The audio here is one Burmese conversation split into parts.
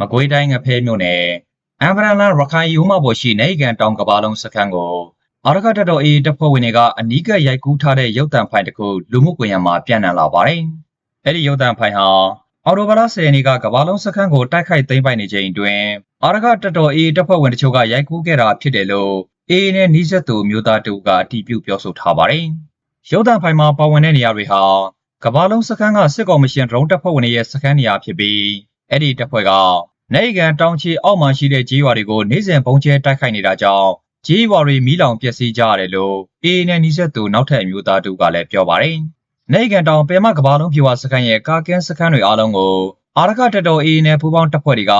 မကွေးတိုင်းငဖဲမြို့နယ်အမ်ဗရန်လန်ရခိုင်ယူမပေါ်ရှိနေကန်တောင်ကဘာလုံးစခန်းကိုအာရခတတော်အေးတပ်ဖွဲ့ဝင်တွေကအနီးကပ်ရိုက်ကူးထားတဲ့ရုပ်တံဖိုင်တစ်ခုလူမှုကွန်ရက်မှာပြန့်နှံ့လာပါတယ်။အဲ့ဒီရုပ်တံဖိုင်ဟာအော်တိုဘာလ10ရက်နေ့ကကဘာလုံးစခန်းကိုတိုက်ခိုက်သိမ်းပိုက်နေချိန်တွင်အာရခတတော်အေးတပ်ဖွဲ့ဝင်တို့ကရိုက်ကူးခဲ့တာဖြစ်တယ်လို့အေးနဲ့နီးစပ်သူမျိုးသားတူကအတည်ပြုပြောဆိုထားပါတယ်။ရုပ်တံဖိုင်မှာပါဝင်တဲ့နေရာတွေဟာကဘာလုံးစခန်းကစစ်ကော်မရှင်ဒရုန်းတပ်ဖွဲ့ဝင်တွေရဲ့စခန်းနေရာဖြစ်ပြီးအဲ့ဒီတပ်ဖွဲ့က နိုင်ကန်တောင်ချီအောက်မှာရှိတဲ့ကြေးရွာတွေကိုနေ့စဉ်ပုံကျဲတိုက်ခိုက်နေတာကြောင့်ကြေးရွာတွေမီးလောင်ပျက်စီးကြရတယ်လို့အေးနဲ့နီးစပ်သူနောက်ထပ်အမျိုးသားတူကလည်းပြောပါတယ်။နိုင်ကန်တောင်ပယ်မကဘာလုံးပြေဝစခန်းရဲ့ကာကင်းစခန်းတွေအားလုံးကိုအာရခတတော်အေးနဲ့ပူပေါင်းတပ်ဖွဲ့တွေက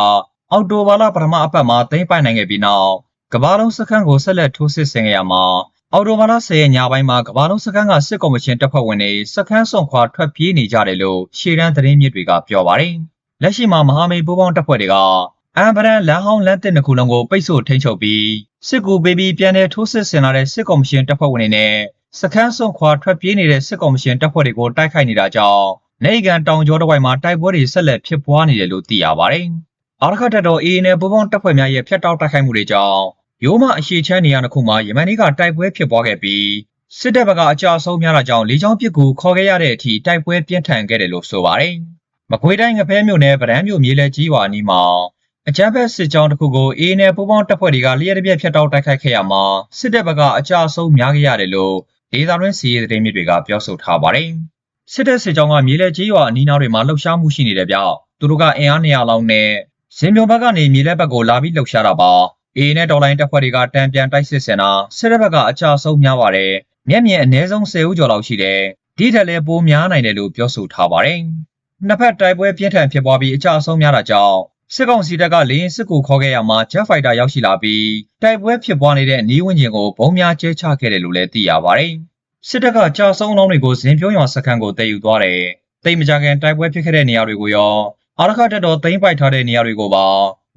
အော်တိုဘာလပထမအပတ်မှာသိမ်းပိုက်နိုင်ခဲ့ပြီးနောက်ကဘာလုံးစခန်းကိုဆက်လက်ထိုးစစ်ဆင်ခဲ့ရမှာအော်တိုဘာလ10ရက်ညပိုင်းမှာကဘာလုံးစခန်းကစစ်ကော်မရှင်တပ်ဖွဲ့ဝင်တွေစခန်းစွန်ခွာထွက်ပြေးနေကြတယ်လို့ရှေ့တန်းသတင်းမြစ်တွေကပြောပါတယ်။ လက်ရှိမှာမဟာမိတ်ပူးပေါင်းတပ်ဖွဲ့တွေကအမ်ဗရန်လမ်းဟောင်းလမ်းတစ်နှစ်ခုလုံးကိုပိတ်ဆို့ထိန်းချုပ်ပြီးစစ်ကူပေးပြီးပြန်လည်ထိုးစစ်ဆင်လာတဲ့စစ်ကော်မရှင်တပ်ဖွဲ့ဝင်တွေနဲ့စခန်းစွန်ခွာထွက်ပြေးနေတဲ့စစ်ကော်မရှင်တပ်ဖွဲ့တွေကိုတိုက်ခိုက်နေတာကြောင့်နေကန်တောင်ကျောတစ်ဝိုက်မှာတိုက်ပွဲတွေဆက်လက်ဖြစ်ပွားနေတယ်လို့သိရပါတယ်။အာရခတ်တပ်တော် AA နဲ့ပူးပေါင်းတပ်ဖွဲ့များရဲ့ဖျက်တောက်တိုက်ခိုက်မှုတွေကြောင့်ရိုးမအရှိချမ်းနေရာတစ်ခုမှာယမန်နေ့ကတိုက်ပွဲဖြစ်ပွားခဲ့ပြီးစစ်တပ်ဘက်ကအကြအဆုံးများတာကြောင့်လေကြောင်းပစ်ကူခေါ်ခဲ့ရတဲ့အထိတိုက်ပွဲပြင်းထန်ခဲ့တယ်လို့ဆိုပါတယ်။ မကွေးတိုင်းငဖဲမြို့နယ်ဗရန်မြို့မြေလဲကြီးဝါနီးမှာအကြမ်းဖက်စစ်ကြောင်းတစ်ခုကိုအေးနဲ့ပူးပေါင်းတပ်ဖွဲ့တွေကလျှက်တစ်ပြက်ဖျက်တောက်တိုက်ခိုက်ခဲ့ရမှာစစ်တပ်ဘက်ကအကြအဆုံးများခဲ့ရတယ်လို့ဒေသတွင်းစီးရဲသတင်းမြစ်တွေကပြောဆိုထားပါတယ်။စစ်တပ်စစ်ကြောင်းကမြေလဲကြီးဝါအနီးနားတွေမှာလှုပ်ရှားမှုရှိနေတယ်ဗျ။သူတို့ကအင်အား200လောက်နဲ့ဇင်ပြုံဘက်ကနေမြေလဲဘက်ကိုလာပြီးလှုပ်ရှားတာပါ။အေးနဲ့ဒေါ်လိုင်းတပ်ဖွဲ့တွေကတံပြန်တိုက်စစ်ဆင်တာစစ်တပ်ဘက်ကအကြအဆုံးများပါတယ်။မျက်မြင်အနည်းဆုံး10ဦးကျော်လောက်ရှိတယ်။ဒီထက်လည်းပိုများနိုင်တယ်လို့ပြောဆိုထားပါတယ်။ နှစ်ဖက်တိုက်ပွဲပြင်းထန်ဖြစ်ပွားပြီးအကြအဆုံးများတာကြောင့်စစ်ကောင်စီတပ်ကလေရင်စစ်ကူခေါ်ခဲ့ရမှာဂျက်ဖိုက်တာရောက်ရှိလာပြီးတိုက်ပွဲဖြစ်ပွားနေတဲ့နီးဝန်းကျင်ကိုဘုံများကျဲချခဲ့တယ်လို့လည်းသိရပါတယ်။စစ်တပ်ကကြာဆုံးလောင်းတွေကိုဇင်ပြုံးရွာစခန်းကိုတည်ယူသွားတယ်။တိတ်မကြခင်တိုက်ပွဲဖြစ်ခဲ့တဲ့နေရာတွေကိုရောအာရခတက်တော်သိမ်းပိုက်ထားတဲ့နေရာတွေကိုပါ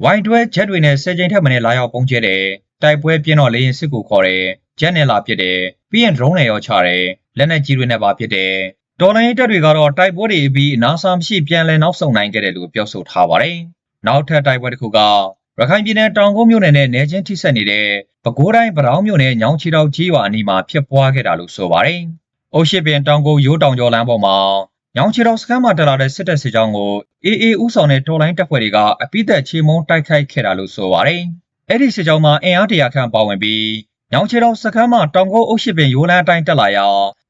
ဝိုင်တွဲဂျက်တွေနဲ့ဆယ်ကြိမ်ထက်မနည်းလာရောက်ပုံကျဲတယ်။တိုက်ပွဲပြင်းတော့လေရင်စစ်ကူခေါ်တယ်။ဂျက်နဲ့လာပစ်တယ်။ပြီးရင် drone နဲ့ရောချတယ်။လက်နက်ကြီးတွေနဲ့ပါပစ်တယ်။ တော်လိုင်းတပ်တွေကတော့တိုက်ပွဲတွေပြီးအနာဆာမရှိပြန်လည်နောက်ဆုတ်နိုင်ခဲ့တယ်လို့ပြောဆိုထားပါတယ်။နောက်ထပ်တိုက်ပွဲတစ်ခုကရခိုင်ပြည်နယ်တောင်ကုန်းမြို့နယ်နဲ့နယ်ချင်းထိစပ်နေတဲ့ပဲခူးတိုင်းဗရောင်းမြို့နယ်ညောင်ချီတောင်ကြီးရွာအနီးမှာဖြစ်ပွားခဲ့တာလို့ဆိုပါတယ်။အိုရှိပင်တောင်ကုန်းရိုးတောင်ကျော်လမ်းပေါ်မှာညောင်ချီတောင်စခန်းမှာတက်လာတဲ့စစ်တပ်စစ်ကြောင်းကိုအေးအေးဥဆောင်တဲ့တော်လိုင်းတပ်ဖွဲ့တွေကအပိသက်ချေမုန်းတိုက်ခိုက်ခဲ့တာလို့ဆိုပါတယ်။အဲ့ဒီစစ်ကြောင်းမှာအင်အားတရာခန့်ပါဝင်ပြီးညောင်ချီတောင်စခန်းမှာတောင်ကုန်းအိုရှိပင်ရိုးလန်းအတိုင်းတက်လာရာ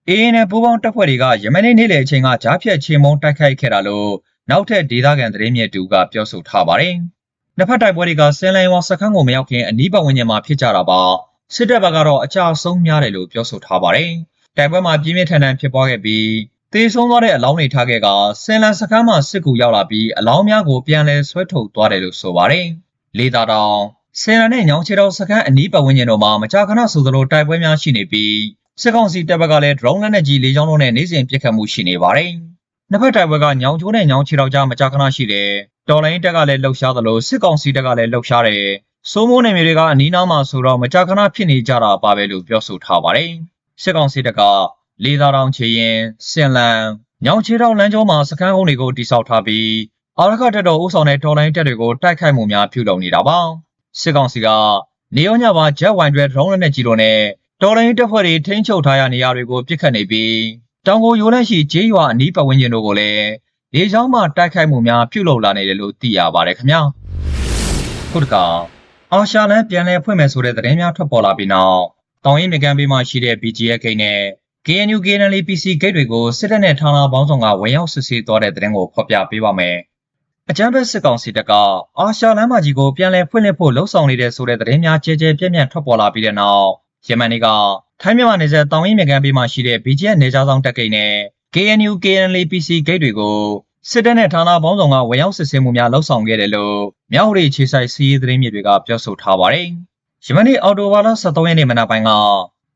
အေးအေးနဲ့ပူးပေါင်းတပ်ဖွဲ့တွေကယမန်နေ့နေ့လယ်အချိန်ကကြားဖြတ်ချေမုန်းတိုက်ခိုက်ခဲ့တာလို့နောက်ထပ်ဒေသခံသတင်းမြစ်တူကပြောဆိုထားပါတယ်။နှစ်ဖက်တိုက်ပွဲတွေကဆင်းလိုင်းဝါစခန်းကိုမရောက်ခင်အနီးပတ်ဝန်းကျင်မှာဖြစ်ကြတာပါ။စစ်တပ်ဘက်ကတော့အကြအဆုံးများတယ်လို့ပြောဆိုထားပါတယ်။တိုက်ပွဲမှာပြင်းပြထန်ထန်ဖြစ်ပွားခဲ့ပြီးတေဆုံးသွားတဲ့အလောင်းတွေထားခဲ့ကဆင်လန်စခန်းမှာစစ်ကူရောက်လာပြီးအလောင်းများကိုပြန်လည်ဆွဲထုတ်သွားတယ်လို့ဆိုပါတယ်။လေသာတောင်ဆင်လန်နဲ့ညောင်ချေတော်စခန်းအနီးပတ်ဝန်းကျင်တို့မှာမကြာခဏဆိုသလိုတိုက်ပွဲများရှိနေပြီး စစ်ကောင်စီတပ်ဘက်ကလည်း drone လက်နက်ကြီးလေကြောင်းတို့နဲ့နေစဉ်ပစ်ခတ်မှုရှိနေပါတယ်။နှစ်ဖက်တိုက်ပွဲကညောင်ချိုးနဲ့ညောင်ချေတော်ကြားမကြာခဏရှိတယ်။တော်လိုင်းတက်ကလည်းလှုပ်ရှားသလိုစစ်ကောင်စီတက်ကလည်းလှုပ်ရှားတယ်။စိုးမိုးနယ်မြေတွေကအနီးနားမှာဆိုတော့မကြာခဏဖြစ်နေကြတာပါပဲလို့ပြောဆိုထားပါတယ်။စစ်ကောင်စီတက်ကလေသာတောင်ချေရင်စင်လန်ညောင်ချေတော်လမ်းကျောမှာစခန်းကုန်းတွေကိုတိစောက်ထားပြီးအာရခတက်တော်ဥဆောင်တဲ့တော်လိုင်းတက်တွေကိုတိုက်ခိုက်မှုများပြုလုပ်နေတာပါစစ်ကောင်စီကနေရောညပါဂျက်ဝိုင်တွေဒရုန်းလက်နက်ကြီးတို့နဲ့ တော်လိုင်းတပ်ဖွဲ့တွေထိန်းချုပ်ထားရနေရာတွေကိုပစ်ခတ်နေပြီးတောင်ကိုရိုးလန့်ရှိဂျေးရွာအနီးပတ်ဝန်းကျင်တို့ကိုလည်းလေကြောင်းမှတိုက်ခိုက်မှုများပြုလုပ်လာနေတယ်လို့သိရပါတယ်ခင်ဗျာခုတကအာရှာလန်ပြန်လည်ဖွင့်မယ်ဆိုတဲ့သတင်းများထွက်ပေါ်လာပြီးနောက်တောင်ရင်မြေကမ်းဘေးမှာရှိတဲ့ BGF ဂိတ်နဲ့ KNU KNL PC ဂိတ်တွေကိုစစ်တပ်နဲ့ဌာနပေါင်းစုံကဝင်ရောက်စစ်ဆေးသွားတဲ့သတင်းကိုဖော်ပြပေးပါမယ်။အကြမ်းဖက်စစ်ကောင်စီတပ်ကအာရှာလမ်းမကြီးကိုပြန်လည်ဖွင့်လှစ်ဖို့လှုံ့ဆော်နေတဲ့ဆိုတဲ့သတင်းများကြဲကြဲပြန့်ပြန့်ထွက်ပေါ်လာပြီးတဲ့နောက် ယမန်နေ့ကထိုင်းမြန်မာနယ်စပ်တောင်ရင်မြေကမ်းဘေးမှာရှိတဲ့ BGF နေကြားဆောင်တပ်ဂိတ်နဲ့ KNU KNL PC ဂိတ်တွေကိုစစ်တပ်နဲ့ဌာနပေါင်းစုံကဝင်ရောက်စစ်ဆေးမှုများလှုံ့ဆော်ခဲ့တယ်လို့မြောက်ဥရီခြေဆိုင်စီးရေးသတင်းမြေတွေကပြောဆိုထားပါတယ်။ယမန်နေ့အော်တိုဝါလာ73ရက်နေ့မနက်ပိုင်းက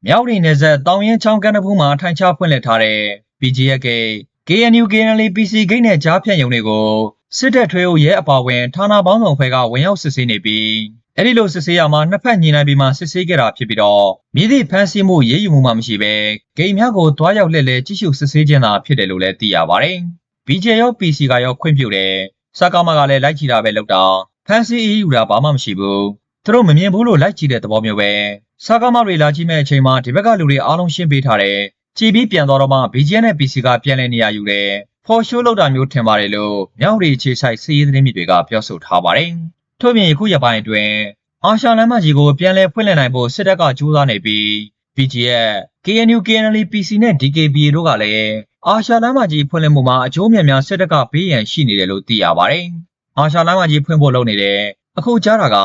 မြောက်ရီနယ်ဆက်တောင်ရင်ချောင်းကန်းတပူးမှာထိုင်ချဖွင့်လှစ်ထားတဲ့ BGF ဂိတ် KNU KNL PC ဂိတ်နဲ့ကြားဖြတ်ရုံတွေကိုစစ်တပ်ထွေးအုပ်ရဲအပါဝင်ဌာနပေါင်းစုံဖွဲ့ကဝင်ရောက်စစ်ဆေးနေပြီး အဲ့ဒီလိုစစ်ဆေးရမှာနှစ်ဖက်ညီနိုင်ပြီးမှစစ်ဆေးခဲ့တာဖြစ်ပြီးတော့မြည်သည့်ဖမ်းဆီးမှုရေးယူမှုမှမရှိဘဲဂိမ်းများကိုတွားရောက်လှည့်လဲကြည့်ရှုစစ်ဆေးခြင်းသာဖြစ်တယ်လို့လည်းသိရပါတယ်။ BJ ရော PC ကရောခွင့်ပြုတယ်စကားမကလည်းလိုက်ကြည့်တာပဲလုပ်တာဖန်စီအေးယူတာဘာမှမရှိဘူးသူတို့မမြင်ဘူးလို့လိုက်ကြည့်တဲ့သဘောမျိုးပဲစကားမတွေလာကြည့်မဲ့အချိန်မှာဒီဘက်ကလူတွေအားလုံးရှင်းပေးထားတယ်ကြည်ပြီးပြန်တော့တော့မှ BGN နဲ့ PC ကပြန်လဲနေရယူတယ်ဖော်ရှိုးလောက်တာမျိုးထင်ပါတယ်လို့မြောက်ရီခြေဆိုင်စီးရေးသတင်းမြစ်တွေကပြောဆိုထားပါတယ် ထို့ပြင်ယခုရပိုင်းအတွင်းအာရှလမ်းမကြီးကိုပြန်လဲဖွင့်လှစ်နိုင်ဖို့စစ်တပ်ကကြိုးစားနေပြီး BGF KNU KNL PC နဲ့ DKBA တို့ကလည်းအာရှလမ်းမကြီးဖွင့်လှစ်မှုမှာအကျိုးမြတ်များစစ်တပ်ကပေးရန်ရှိနေတယ်လို့သိရပါတယ်။အာရှလမ်းမကြီးဖွင့်ဖို့လုပ်နေတယ်။အခုကြားတာက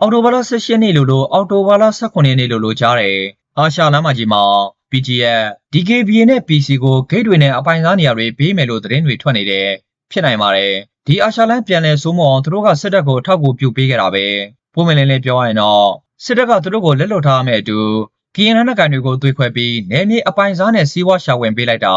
အော်တိုဘာလ16ရက်နေ့လို့လို့အော်တိုဘာလ18ရက်နေ့လို့လို့ကြားတယ်။အာရှလမ်းမကြီးမှာ BGF DKBA နဲ့ PC ကိုဂိတ်တွေနဲ့အပိုင်စားနေရာတွေပေးမယ်လို့သတင်းတွေထွက်နေတယ်။ဖြစ်နိုင်ပါတယ်။ ဒီအာရှလမ်းပြန်လဲစိုးမအောင်သူတို့ကစစ်တပ်ကိုအထောက်အကူပြုပေးခဲ့တာပဲ။ပုံမှန်လေးလေးပြောရရင်တော့စစ်တပ်ကသူတို့ကိုလက်လွတ်ထားရမယ့်အတူ KNN နဲ့ကန်တွေကိုသွေးခွဲပြီးနယ်မြေအပိုင်စားနဲ့စီးပွားရှာဝင်ပေးလိုက်တာ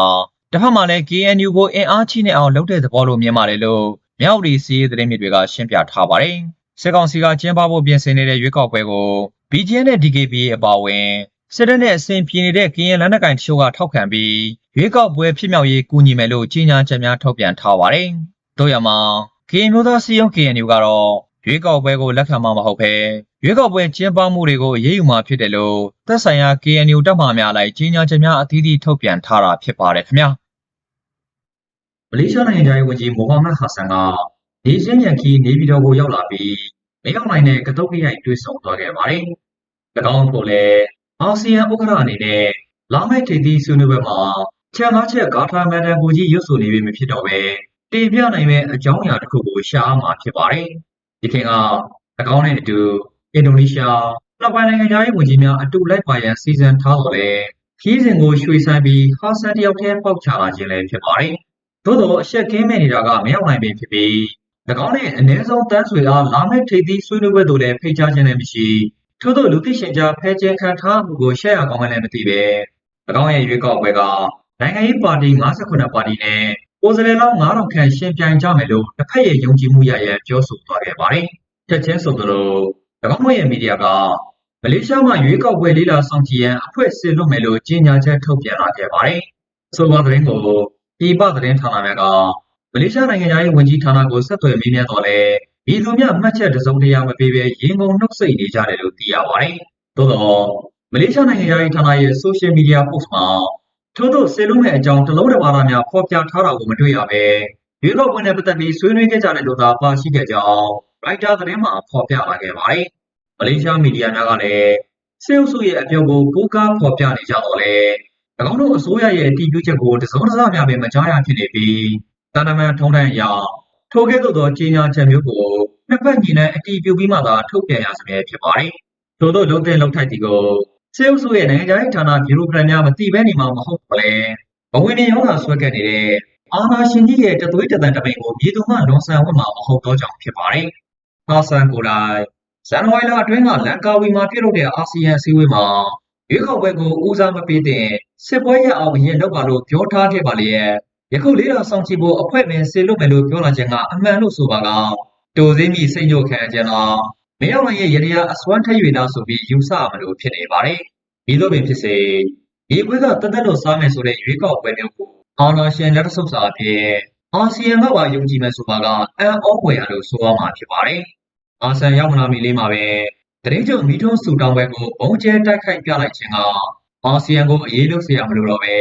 တစ်ဖက်မှာလည်း KNU ကိုအင်အားကြီးနေအောင်လုပ်တဲ့သဘောလိုမြင်ပါတယ်လို့မြောက်ရီစီးရေးသတင်းမြစ်တွေကရှင်းပြထားပါတယ်စစ်ကောင်စီကကျင်းပဖို့ပြင်ဆင်နေတဲ့ရွေးကောက်ပွဲကို BGN နဲ့ DKBA အပါအဝင်စစ်တပ်နဲ့အစဉ်ပြေနေတဲ့ KN လက်နက်ကိုင်တချို့ကထောက်ခံပြီးရွေးကောက်ပွဲဖြစ်မြောက်ရေးကူညီမယ်လို့ကြေညာချက်များထုတ်ပြန်ထားပါတယ် တို့ရမှာ KN မျိုးသားစီယုံ KNU ကတော့ရွေးကောက်ပွဲကိုလက်ခံမှာမဟုတ်ဘဲရွေးကောက်ပွဲကျင်းပမှုတွေကိုအရေးယူမှာဖြစ်တယ်လို့သက်ဆိုင်ရာ KNU တပ်မှများလိုက်ကြီးညာချက်များအသီးသီးထုတ်ပြန်ထားတာဖြစ်ပါတယ်ခင်ဗျာမလေးရှားနိုင်ငံသားဝန်ကြီးမိုဟာမက်ဟာဆန်ကနေစင်းမြန်ခီနေပြည်တော်ကိုရောက်လာပြီးမရောက်နိုင်တဲ့ကတုတ်ကိရိုက်တွေ့ဆုံသွားခဲ့ပါတယ်။၎င်းကိုလည်းအာဆီယံဥက္ကဋ္ဌအနေနဲ့လာမယ့်ထိပ်သီးဆွေးနွေးပွဲမှာချက်ငါးချက်ဂါထာမန်တန်ကိုကြီးရွတ်ဆိုနေပြီမဖြစ်တော့ပဲ တင်ပြနိုင်မဲ့အကြောင်းအရာတစ်ခုကိုရှာအားမှာဖြစ်ပါတယ်။ဒီခင်က၎င်းနဲ့အတူအင်ဒိုနီးရှားနောက်ပိုင်းနိုင်ငံသားရေးဝန်ကြီးများအတူလိုက်ပါရန်စီစဉ်ထားတော့လေခီးစဉ်ကိုရွှေ့ဆိုင်းပြီးဟာဆန်တယောက်တည်းပေါက်ချလာခြင်းလည်းဖြစ်ပါတယ်။သို့တော့အရှက်ကင်းမဲ့နေတာကမရောက်နိုင်ပင်ဖြစ်ပြီး၎င်းနဲ့အ ਨੇ ဆုံးတန်းဆွေအားလာမယ့်ထိပ်သီးဆွေးနွေးပွဲသို့လည်းဖိတ်ကြားခြင်းလည်းမရှိထို့သောလူသိရှင်ကြားဖဲကျင်းခံထားမှုကိုရှက်ရကောင်းမှလည်းမသိပဲ၎င်းရဲ့ရွေးကောက်ပွဲကနိုင်ငံရေးပါတီ58ပါတီနဲ့ ကိုယ်စားလှယ်လောင်း9000ခန့်ရှင်ပြိုင်ကြမယ်လို့တစ်ဖက်ရဲ့ယုံကြည်မှုရရန်ပြောဆိုသွားခဲ့ပါတယ်။ချက်ချင်းဆိုသလို၎င်းရဲ့မီဒီယာကမလေးရှားမှာရွေးကောက်ပွဲလေးလာဆောင်ကြည့်ရန်အဖွဲ့ဆင်လွတ်မယ်လို့ကြေညာချက်ထုတ်ပြန်လာခဲ့ပါတယ်။ဆိုပါသတင်းကိုပြည်ပသတင်းဌာနများကမလေးရှားနိုင်ငံသားရေးဝန်ကြီးဌာနကိုဆက်သွယ်မေးမြန်းတော့လဲဒီလူများမှတ်ချက်တစုံတရာမပေးဘဲရင်ကုန်နှုတ်ဆက်နေကြတယ်လို့သိရပါတယ်။သို့တော့မလေးရှားနိုင်ငံသားရေးဌာနရဲ့ social media post မှာ ထို့သောဆင်လွတ်မဲ့အကြောင်းတလုံးတစ်ပါးများဖော်ပြထားတာကိုမတွေ့ရပဲရွေးကောက်ပွဲနဲ့ပတ်သက်ပြီးဆွေးနွေးခဲ့ကြတဲ့လို့သာပါရှိခဲ့ကြောင်း writer သတင်းမှာဖော်ပြလာခဲ့ပါတယ်။မလေးရှားမီဒီယာများကလည်းစေအုပ်စုရဲ့အပြောကိုကိုးကားဖော်ပြနေကြတော့လေ၎င်းတို့အစိုးရရဲ့အတည်ပြုချက်ကိုတစုံတစများပဲမကြားရဖြစ်နေပြီးတန်တမန်ထုံးတန်းအရာထိုကဲ့သို့သောကြေညာချက်မျိုးကိုနှစ်ဖက်ညီနဲ့အတည်ပြုပြီးမှသာထုတ်ပြန်ရစမြဲဖြစ်ပါတယ်။ထို့သောလုံတဲ့လုံထိုက်တီကို စေအုပ်စုရဲ့နိုင်ငံခြားရေးဌာနဘီရိုကရန်များမသိဘဲနေမှာမဟုတ်ပါလေ။ဘဝင်နေရောဂါဆွဲကပ်နေတဲ့အာနာရှင်ကြီးရဲ့တသွေးတသံတပိန်ကိုမြေသူမှလွန်ဆန်ဝတ်မှာမဟုတ်တော့ကြောင်ဖြစ်ပါတယ်။ဟာဆန်ကိုတိုင်ဇန်နဝါရီလအတွင်းကလန်ကာဝီမှာပြုလုပ်တဲ့အာဆီယံအစည်းအဝေးမှာရွေးကောက်ပွဲကိုဦးစားမပေးတဲ့စစ်ပွဲရအောင်အရင်လုပ်ပါလို့ပြောထားခဲ့ပါလေရဲ့ယခုလေးတော်ဆောင်ချီဖို့အဖွဲ့ပင်ဆေလွတ်မယ်လို့ပြောလာခြင်းကအမှန်လို့ဆိုပါကတိုစင်းမိစိတ်ညို့ခံခြင်းလား မရောက်နိုင်ရဲ့ရတရားအစွမ်းထက်၍လားဆိုပြီးယူဆမလို့ဖြစ်နေပါတယ်ဒီလိုပင်ဖြစ်စေဒီပွဲကတသက်လို့စားမယ်ဆိုတဲ့ရွေးကောက်ပွဲမျိုးကိုအာနာရှင်လက်ဆုပ်စာအဖြစ်အာဆီယံကပါယုံကြည်မယ်ဆိုပါကအန်အောဖွယ်ရလို့ဆိုရမှာဖြစ်ပါတယ်အာဆန်ရောက်မလာမီလေးမှာပဲတရင်ကျုံမီထုံးဆူတောင်းပွဲကိုဘုံကျဲတိုက်ခိုက်ပြလိုက်ခြင်းကအာဆီယံကိုအေးလို့ဆရာမလို့တော့ပဲ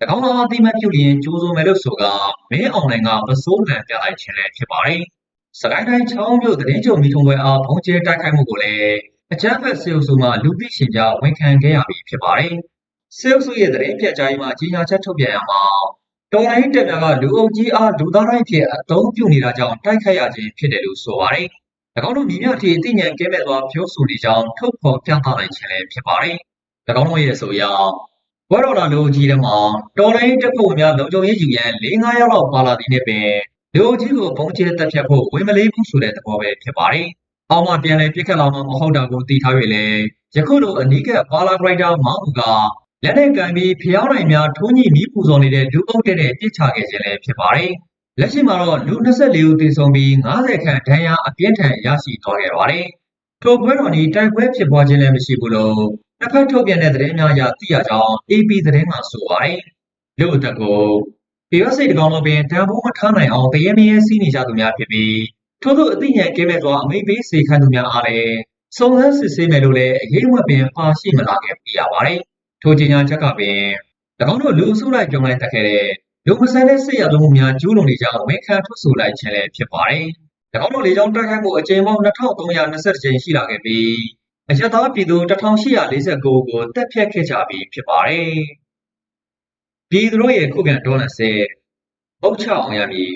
၎င်းတို့အတိမတ်ပြုလျင်ကြိုးစုံမယ်လို့ဆိုကမင်းအွန်လိုင်းကပစိုးလန်ပြလိုက်ခြင်းလည်းဖြစ်ပါတယ်။ စကိုင်းတိုင်းချောင်းမြို့တရင်ကျုံမီထုံပွဲအားဘုံကျဲတိုက်ခိုက်မှုကိုလည်းအကြမ်းဖက်စေအုပ်စုမှလူသိရှင်ကြားဝန်ခံခဲ့ရပြီဖြစ်ပါတယ်။စေအုပ်စုရဲ့တရင်ပြတ်ကြားရေးမှာကြီးညာချက်ထုတ်ပြန်ရမှာတော်လိုင်းတက်များကလူအုပ်ကြီးအားလူသားတိုင်းဖြစ်အသုံးပြုနေတာကြောင့်တိုက်ခိုက်ရခြင်းဖြစ်တယ်လို့ဆိုပါတယ်။၎င်းတို့မိမြတီအသိဉာဏ်ကဲမဲ့စွာပြောဆိုနေကြောင်းထုတ်ဖော်ပြသလိုက်ခြင်းလည်းဖြစ်ပါတယ်။၎င်းတို့ရဲ့ဆိုအရဘွဲတော်လာလူကြီးထဲမှာတော်လိုင်းတက်ဖို့များလုံခြုံရေးယူရန်၄၅ရောက်လောက်ပါလာသည်နဲ့ပင် လူကြီးကိုဘုံကျဲတက်ဖြတ်ဖို့ဝင်မလေးဘူးဆိုတဲ့သဘောပဲဖြစ်ပါတယ်။အောက်မှပြန်လဲပြစ်ခတ်လာမှမဟုတ်တာကိုသိထား၍လေယခုလိုအနီးကပ်ပါလာဂရိုက်တာမောင်းမှုကလက်နဲ့ကန်ပြီးဖျောင်းနိုင်များထိုးညိမီးပူဇော်နေတဲ့လူအုပ်တဲ့ပြစ်ချခဲ့ခြင်းလည်းဖြစ်ပါတယ်။လက်ရှိမှာတော့လူ24ဦးသေဆုံးပြီး90ခန့်ဒဏ်ရာအပြင်းထန်ရရှိသွားခဲ့ပါတယ်။ထိုပွဲတော်นี้တိုက်ပွဲဖြစ်ပွားခြင်းလည်းမရှိဘူးလို့နှစ်ဖက်ထုတ်ပြန်တဲ့သတင်းများအရသိရကြောင်း AP သတင်းမှဆိုပါတယ်။လူအသက်ကို ဒီရစိတ်တကောင်လုံးပင်တန်ဖိုးမထားနိုင်အောင်တရေမရဲစီးနေကြသူများဖြစ်ပြီးထို့သောအသိဉာဏ်ကဲမဲ့စွာအမိန့်ပေးစေခံသူများအားလည်းစုံစမ်းစစ်ဆေးမယ်လို့လည်းအရေးဝတ်ပင်ပါရှိမလာခဲ့ပြရပါတယ်။ထိုကြေညာချက်ကပင်၎င်းတို့လူအစုလိုက်ပြုံလိုက်တက်ခဲ့တဲ့လူမဆန်တဲ့စစ်ရသုံးမှုများကျူးလွန်နေကြအောင်ဝန်ခံထွက်ဆိုလိုက်ခြင်းလည်းဖြစ်ပါတယ်။၎င်းတို့လေကြောင်းတိုက်ခိုက်မှုအကြိမ်ပေါင်း2320ကြိမ်ရှိလာခဲ့ပြီးအရသာပြည်သူ1849ကိုတက်ဖြတ်ခဲ့ကြပြီးဖြစ်ပါတယ်။ ပြည်သူတို့ရဲ့ခုခံဒေါ်လာဆဲအုတ်ချအောင်ရမည်